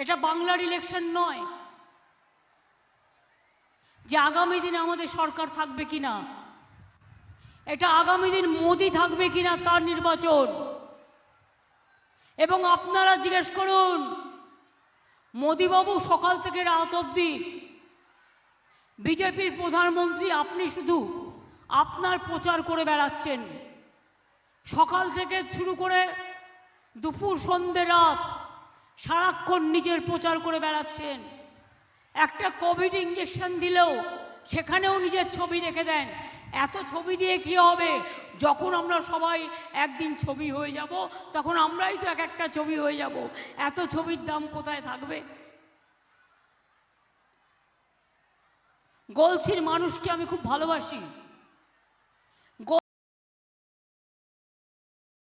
এটা বাংলার ইলেকশন নয়। যে আগামী দিনে আমাদের সরকার থাকবে কি না এটা আগামী দিন মোদি থাকবে কিনা তার নির্বাচন। এবং আপনারা জিজ্ঞেস করুন, মোদিবাবু সকাল থেকে রাত অবধি বিজেপির প্রধানমন্ত্রী, আপনি শুধু আপনার প্রচার করে বেড়াচ্ছেন। সকাল থেকে শুরু করে দুপুর সন্ধে রাত সারাক্ষণ নিজের প্রচার করে বেড়াচ্ছেন। একটা কোভিড ইঞ্জেকশন দিলেও সেখানেও নিজের ছবি রেখে দেন। এত ছবি দিয়ে কি হবে? যখন আমরা সবাই একদিন ছবি হয়ে যাব, তখন আমরাই তো এক একটা ছবি হয়ে যাব। এত ছবির দাম কোথায় থাকবে? গলসির মানুষকে আমি খুব ভালোবাসি।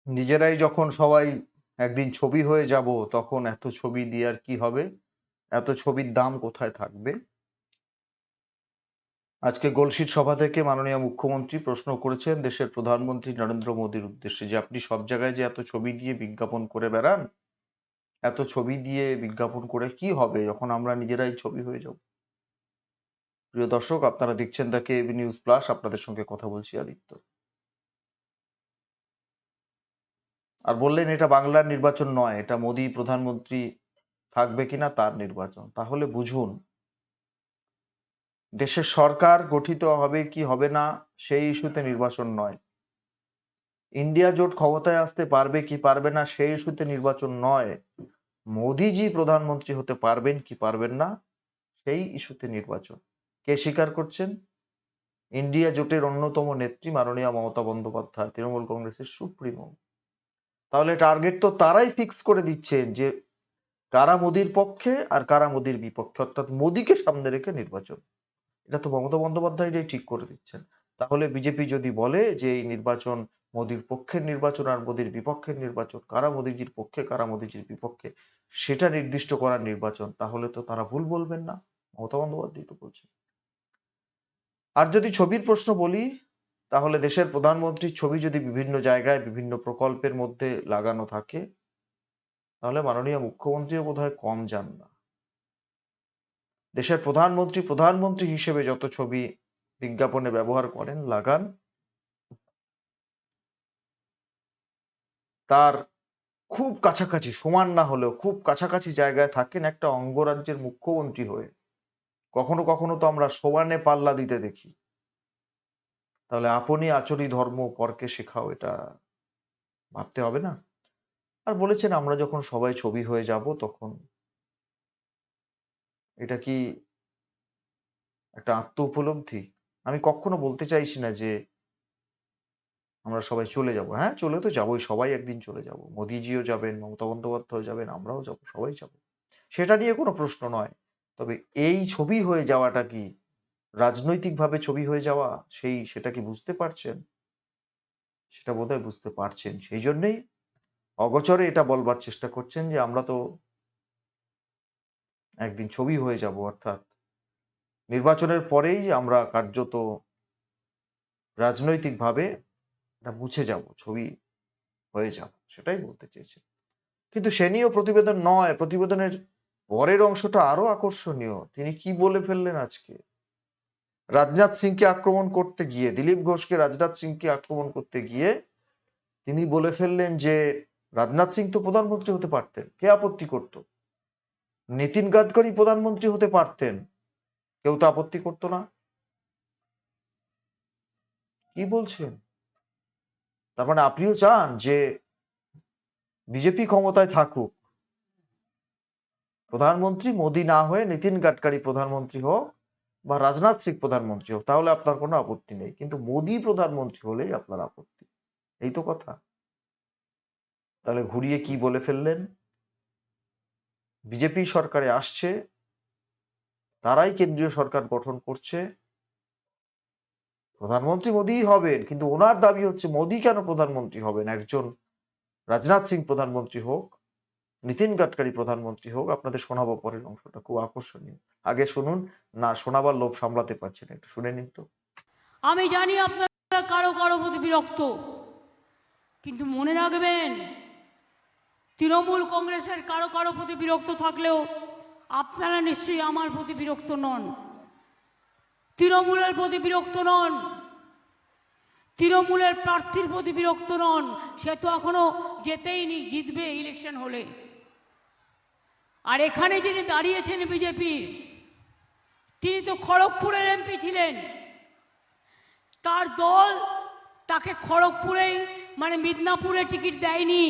নিজেরাই যখন সবাই একদিন ছবি হয়ে যাব, তখন এত ছবি দিয়ে আর কি হবে? এত ছবির দাম কোথায় থাকবে? আজকে গোলশিট সভা থেকে মাননীয় মুখ্যমন্ত্রী প্রশ্ন করেছেন, দেশের প্রধানমন্ত্রী নরেন্দ্র মোদীর উদ্দেশ্যে যে আপনি সব জায়গায় যে এত ছবি দিয়ে বিজ্ঞাপন করে বেড়ান, এত ছবি দিয়ে বিজ্ঞাপন করে কি হবে? যখন আমরা নিজেরাই ছবি হয়ে যাব। প্রিয় দর্শক, আপনারা দেখছেন দ্য কেবি নিউজ প্লাস, আপনাদের সঙ্গে কথা বলছি আদিত্য। আর বললেন এটা বাংলার নির্বাচন নয়, এটা মোদী প্রধানমন্ত্রী থাকবে কিনা তার নির্বাচন। তাহলে বুঝুন, দেশের সরকার গঠিত হবে কি হবে না, সেই ইস্যুতে নির্বাচন নয়। ইন্ডিয়া জোট ক্ষমতায় আসতে পারবে কি পারবে না, সেই ইস্যুতে নির্বাচন নয়। মোদিজি প্রধানমন্ত্রী হতে পারবেন কি পারবেন না, সেই ইস্যুতে নির্বাচন। কে স্বীকার করছেন? ইন্ডিয়া জোটের অন্যতম নেত্রী মাননীয় মমতা বন্দ্যোপাধ্যায়, তৃণমূল কংগ্রেসের সুপ্রিমো। তাহলে টার্গেট তো তারাই ফিক্স করে দিচ্ছেন যে কারা মোদির পক্ষে আর কারা মোদির বিপক্ষে, অর্থাৎ মোদিকে সামনে রেখে নির্বাচন। এটা তো মমতা বন্দ্যোপাধ্যায়টাই ঠিক করে দিচ্ছেন। তাহলে বিজেপি যদি বলে যে এই নির্বাচন মোদির পক্ষের নির্বাচন আর মোদির বিপক্ষের নির্বাচন, কারা মোদিজির পক্ষে, কারা মোদিজির বিপক্ষে, সেটা নির্দিষ্ট করার নির্বাচন, তাহলে তো তারা ভুল বলবেন না। মমতা বন্দ্যোপাধ্যায় তো বলছেন। আর যদি ছবির প্রশ্ন বলি তাহলে দেশের প্রধানমন্ত্রীর ছবি যদি বিভিন্ন জায়গায় বিভিন্ন প্রকল্পের মধ্যে লাগানো থাকে, তাহলে মাননীয় মুখ্যমন্ত্রীও বোধহয় কম যান না। দেশের প্রধানমন্ত্রী প্রধানমন্ত্রী হিসেবে যত ছবি বিজ্ঞাপনে ব্যবহার করেন, লাগান, তার খুব কাছাকাছি, সমান না হলেও খুব কাছাকাছি জায়গায় থাকেন একটা অঙ্গরাজ্যের মুখ্যমন্ত্রী হয়ে। কখনো কখনো তো আমরা সমানে পাল্লা দিতে দেখি। তাহলে আপনি আচরি ধর্ম পরকে শেখাও এটা ভাবতে হবে না। আর বলেছেন আমরা যখন সবাই ছবি হয়ে যাব তখন এটা কি একটা আত্ম উপলব্ধি আমি কখনো বলতে চাইছি না যে আমরা সবাই চলে যাব। হ্যাঁ চলে তো যাবোই, সবাই একদিন চলে যাব। মোদিজিও যাবেন, মমতা বন্দ্যোপাধ্যায় যাবেন, আমরাও যাব, সবাই যাব। সেটা নিয়ে কোনো প্রশ্ন নয়। তবে এই ছবি হয়ে যাওয়াটা কি রাজনৈতিকভাবে ছবি হয়ে যাওয়া, সেই সেটা কি বুঝতে পারছেন? সেটা বোধহয় বুঝতে পারছেন। সেই জন্যেই অগচরে এটা বলবার চেষ্টা করছেন যে, আমরা তো একদিন ছবি হয়ে যাব, অর্থাৎ নির্বাচনের পরেই আমরা কার্যত রাজনৈতিকভাবে এটা মুছে যাব, ছবি হয়ে যাব, সেটাই বলতে চেয়েছেন। কিন্তু সে নিয়েও প্রতিবেদন নয়, প্রতিবেদনের পরের অংশটা আরও আকর্ষণীয়। তিনি কি বলে ফেললেন আজকে? রাজনাথ সিংকে আক্রমণ করতে গিয়ে, দিলীপ ঘোষকে রাজনাথ সিংকে আক্রমণ করতে গিয়ে তিনি বলে ফেললেন যে, রাজনাথ সিং তো প্রধানমন্ত্রী হতে পারতেন, কে আপত্তি করত? নীতিন গাডকারি প্রধানমন্ত্রী হতে পারতেন, কেউ তো আপত্তি করতো না। কি বলছেন? তার মানে আপনিও চান যে, বিজেপি ক্ষমতায় থাকুক। প্রধানমন্ত্রী মোদী না হয়ে নীতিন গাডকারি প্রধানমন্ত্রী হোক বা রাজনাথ সিং প্রধানমন্ত্রী হোক, তাহলে আপনার কোনো আপত্তি নেই। কিন্তু মোদী প্রধানমন্ত্রী হলেই আপনার আপত্তি। এই তো কথা। তাহলে ঘুরিয়ে কি বলে ফেললেন? বিজেপি সরকারে আসছে, তারাই কেন্দ্রীয় সরকার গঠন করছে। প্রধানমন্ত্রী মোদীই হবেন, কিন্তু ওনার দাবি হচ্ছে মোদী কেন প্রধানমন্ত্রী হবেন? একজন রাজনাথ সিং প্রধানমন্ত্রী হোক নীতিন গাডকারি প্রধানমন্ত্রী হোক, আপনাদের শোনাবো পরের অংশটা, খুব আকর্ষণীয়। আগে শুনুন, না শোনাবার লোভ সামলাতে পারছেন একটু শুনে নিন তো। আমি জানি আপনারা কারও কারও প্রতি বিরক্ত, কিন্তু মনে রাখবেন, তৃণমূল কংগ্রেসের কারও কারও প্রতি বিরক্ত থাকলেও আপনারা নিশ্চয়ই আমার প্রতি বিরক্ত নন। তৃণমূলের প্রতি বিরক্ত নন, তৃণমূলের প্রার্থীর প্রতি বিরক্ত নন, সে তো এখনও যেতেই নি, জিতবে ইলেকশন হলে। আর এখানে যিনি দাঁড়িয়েছেন বিজেপির তিনি তো খড়গপুরের এমপি ছিলেন। তার দল তাকে খড়গপুরেই মানে মিদনাপুরে টিকিট দেয়নি।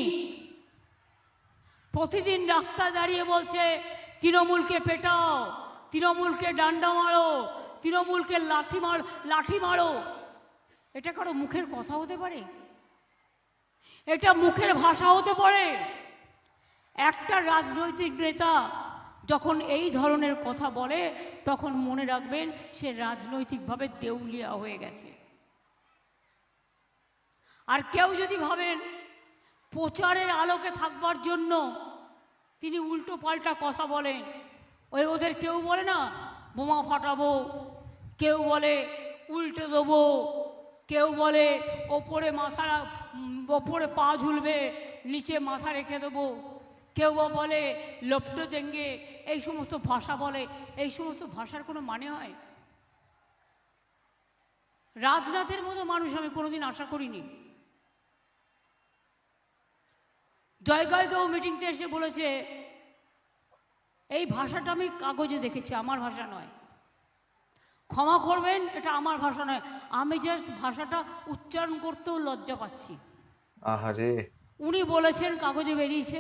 প্রতিদিন রাস্তায় দাঁড়িয়ে বলছে, তৃণমূলকে পেটাও, তৃণমূলকে ডান্ডা মারো, তৃণমূলকে লাঠি মার, লাঠি মারো। এটা কারও মুখের কথা হতে পারে? এটা মুখের ভাষা হতে পারে? একটা রাজনৈতিক নেতা যখন এই ধরনের কথা বলে, তখন মনে রাখবেন সে রাজনৈতিকভাবে দেউলিয়া হয়ে গেছে। আর কেউ যদি ভাবেন প্রচারের আলোকে থাকবার জন্য তিনি উল্টো পাল্টা কথা বলেন, ওই ওদের কেউ বলে না, বোমা ফাটাবো, কেউ বলে উল্টে দেবো, কেউ বলে ওপরে মাথা, ওপরে পা ঝুলবে, নিচে মাথা রেখে দেবো। কেউ বা বলে লপটো দেঙ্গে এই সমস্ত ভাষা বলে এই সমস্ত ভাষার কোনো মানে হয়? রাজনাথের মতো মানুষ আমি কোনোদিন আশা করিনি। জয়গাইগাঁও মিটিংতে এসে বলেছে এই ভাষাটা আমি কাগজে দেখেছি আমার ভাষা নয়। ক্ষমা করবেন এটা আমার ভাষা নয়। আমি জাস্ট ভাষাটা উচ্চারণ করতেও লজ্জা পাচ্ছি। আহারে। উনি বলেছেন কাগজে বেরিয়েছে।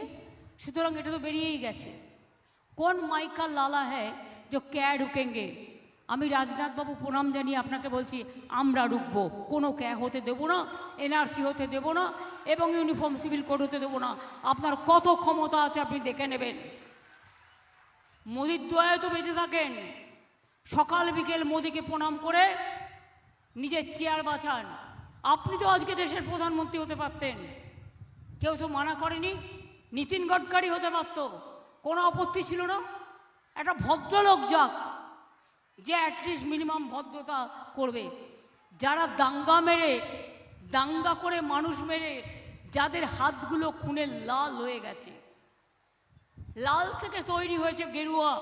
সুতরাং এটা তো বেরিয়েই গেছে। কোন মাইকা লালা হ্যায় যে ক্যা ঢুকেঙ্গে? আমি রাজনাথবাবু প্রণাম জানিয়ে আপনাকে বলছি, আমরা ঢুকবো। কোনো ক্যা হতে দেবো না, এনআরসি হতে দেবো না, এবং ইউনিফর্ম সিভিল কোড হতে দেবো না। আপনার কত ক্ষমতা আছে আপনি দেখে নেবেন। মোদির দোয়ায় তো বেঁচে থাকেন। সকাল বিকেল মোদিকে প্রণাম করে নিজের চেয়ার বাঁচান। আপনি তো আজকে দেশের প্রধানমন্ত্রী হতে পারতেন। কেউ তো মানা করেনি। নীতিন গডকারি হতে পারত। কোনো আপত্তি ছিল না। একটা ভদ্রলোক যাক, যে অ্যাটলিস্ট মিনিমাম ভদ্রতা করবে। যারা দাঙ্গা মেরে, দাঙ্গা করে মানুষ মেরে, যাদের হাতগুলো খুনে লাল হয়ে গেছে। লাল থেকে তৈরি হয়েছে গেরুয়া।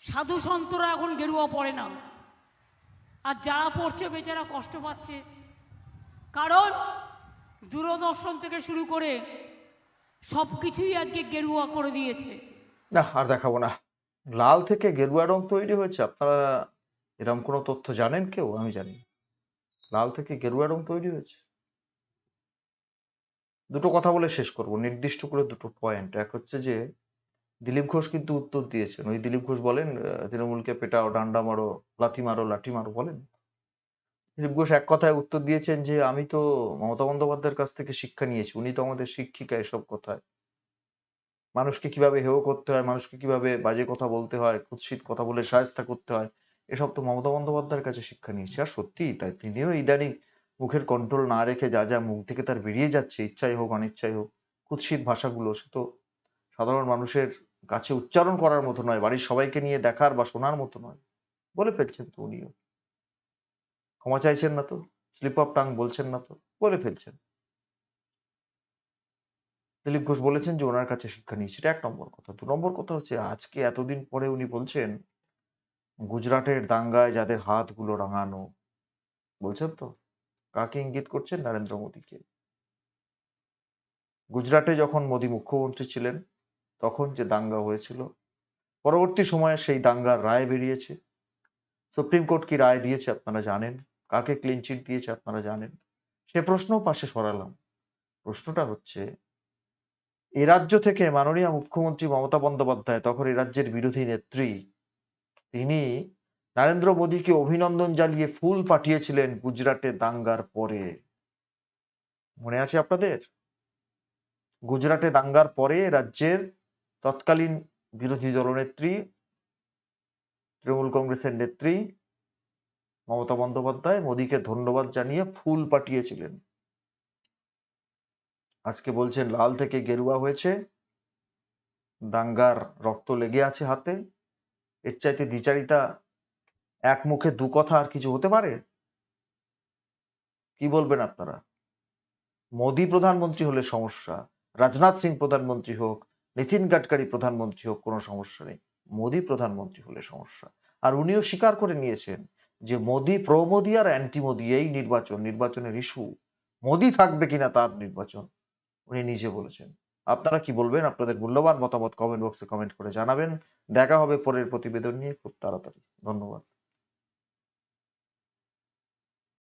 সাধু সন্তরা এখন গেরুয়া পড়ে না। আর যারা পড়ছে, বেচারা কষ্ট পাচ্ছে। কারণ দূরদর্শন থেকে শুরু করে সব কিছুই আজকে গেরুয়া করে দিয়েছে। না, আর দেখাবো না। লাল থেকে গেরুয়া রং তৈরি হয়েছে, আপনারা এরকম কোনো তথ্য জানেন কেউ? আমি জানি। লাল থেকে গেরুয়া রং তৈরি হয়েছে। দুটো কথা বলে শেষ করব। নির্দিষ্ট করে দুটো পয়েন্ট এক হচ্ছে যে, দিলীপ ঘোষ কিন্তু উত্তর দিয়েছেন। ওই দিলীপ ঘোষ বলেন তৃণমূলকে পেটাও, ডান্ডা মারো, লাথি মারো, লাঠি মারো বলেন। দিলীপ ঘোষ এক কথায় উত্তর দিয়েছেন যে, আমি তো মমতা বন্দ্যোপাধ্যায়ের কাছ থেকে শিক্ষা নিয়েছি। উনি তো আমাদের শিক্ষিকা এসব কথায়। মানুষকে কীভাবে হেয় করতে হয়, মানুষকে কীভাবে বাজে কথা বলতে হয়, কুৎসিত কথা বলে সায়স্তা করতে হয়, এসব তো মমতা বন্দ্যোপাধ্যায়ের কাছে শিক্ষা নিয়েছি। আর সত্যিই তাই তিনিও ইদানিং মুখের কন্ট্রোল না রেখে যা যা মুখ থেকে তার বেরিয়ে যাচ্ছে, ইচ্ছাই হোক, অনিচ্ছাই হোক, কুৎসিত ভাষাগুলো, সে তো সাধারণ মানুষের কাছে উচ্চারণ করার মতো নয়, বাড়ির সবাইকে নিয়ে দেখার বা শোনার মতো নয়। বলে ফেলছেন তো উনিও। ক্ষমা চাইছেন না তো? স্লিপ অফ টাং বলছেন না তো? বলে ফেলছেন। দিলীপ ঘোষ বলেছেন যে ওনার কাছে শিক্ষা নিয়েছি। এটা এক নম্বর কথা। দু নম্বর কথা হচ্ছে, আজকে এতদিন পরে উনি বলছেন, গুজরাটের দাঙ্গায় যাদের হাতগুলো রাঙানো। বলছেন তো? কাকে ইঙ্গিত করছেন? নরেন্দ্র মোদীকে। গুজরাটে যখন মোদী মুখ্যমন্ত্রী ছিলেন, তখন যে দাঙ্গা হয়েছিল, পরবর্তী সময়ে সেই দাঙ্গার রায় বেরিয়েছে। সুপ্রিম কোর্ট কি রায় দিয়েছে আপনারা জানেন? কাকে ক্লিন চিট দিয়েছে আপনারা জানেন? সে প্রশ্নও পাশে সরালাম। প্রশ্নটা হচ্ছে, এ রাজ্য থেকে মাননীয় মুখ্যমন্ত্রী মমতা বন্দ্যোপাধ্যায়, তখন এ রাজ্যের বিরোধী নেত্রী, তিনি নরেন্দ্র মোদীকে অভিনন্দন জানিয়ে ফুল পাঠিয়েছিলেন গুজরাটে দাঙ্গার পরে। মনে আছে আপনাদের? গুজরাটে দাঙ্গার পরে রাজ্যের তৎকালীন বিরোধী দলনেত্রী, তৃণমূল কংগ্রেসের নেত্রী মমতা বন্দ্যোপাধ্যায় মোদীকে ধন্যবাদ জানিয়ে ফুল পাঠিয়েছিলেন। আজকে বলছেন, লাল থেকে গেরুয়া হয়েছে, দাঙ্গার রক্ত লেগে আছে হাতে, এর চাইতে দ্বিচারিতা এক মুখে দু কথা আর কিছু হতে পারে? কি বলবেন আপনারা? মোদী প্রধানমন্ত্রী হলে সমস্যা, রাজনাথ সিং প্রধানমন্ত্রী হোক, নীতিন গাডকারি প্রধানমন্ত্রী হোক, কোনো সমস্যা নেই। মোদী প্রধানমন্ত্রী হলে সমস্যা। আর উনিও স্বীকার করে নিয়েছেন যে মোদী প্রো মোদী আর অ্যান্টি মোদী এই নির্বাচন, নির্বাচনের ইস্যু মোদি থাকবে কিনা তার নির্বাচন, উনি নিজে বলেছেন। আপনারা কি বলবেন? আপনাদের মূল্যবান মতামত কমেন্ট বক্সে কমেন্ট করে জানাবেন। দেখা হবে পরের প্রতিবেদন নিয়ে খুব তাড়াতাড়ি। ধন্যবাদ।